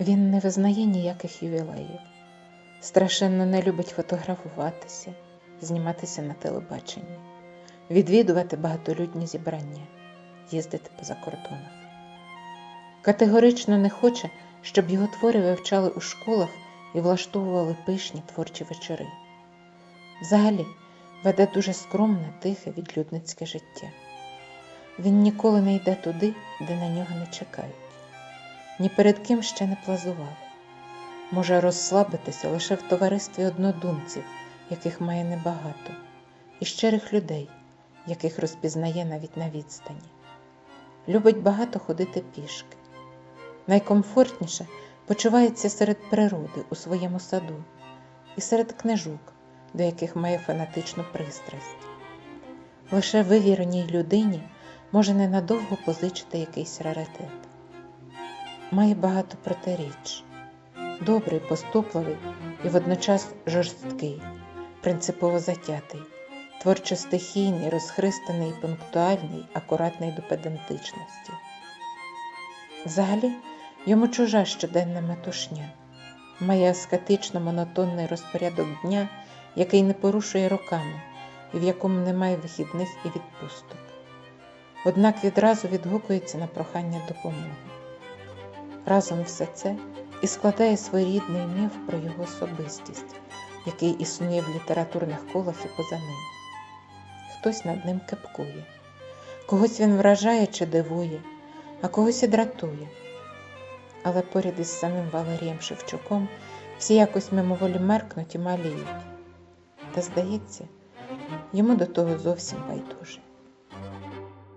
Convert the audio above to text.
Він не визнає ніяких ювілеїв, страшенно не любить фотографуватися, зніматися на телебаченні, відвідувати багатолюдні зібрання, їздити по закордонах. Категорично не хоче, щоб його твори вивчали у школах і влаштовували пишні творчі вечори. Взагалі, веде дуже скромне, тихе, відлюдницьке життя. Він ніколи не йде туди, де на нього не чекають, ні перед ким ще не плазував. Може розслабитися лише в товаристві однодумців, яких має небагато, і щирих людей, яких розпізнає навіть на відстані. Любить багато ходити пішки. Найкомфортніше почувається серед природи у своєму саду і серед книжок, до яких має фанатичну пристрасть. Лише вивіреній людині може ненадовго позичити якийсь раритет. Має багато протиріч, добрий, поступливий і водночас жорсткий, принципово затятий, творчо стихійний, розхристаний, пунктуальний, акуратний до педантичності. Взагалі, йому чужа щоденна метушня, має аскетично монотонний розпорядок дня, який не порушує роками і в якому немає вихідних і відпусток. Однак відразу відгукується на прохання допомоги. Разом все це і складає своєрідний міф про його особистість, який існує в літературних колах і поза ним. Хтось над ним кепкує, когось він вражає чи дивує, а когось і дратує. Але поряд із самим Валерієм Шевчуком всі якось мимоволі меркнуть і маліють. Та, здається, йому до того зовсім байдуже.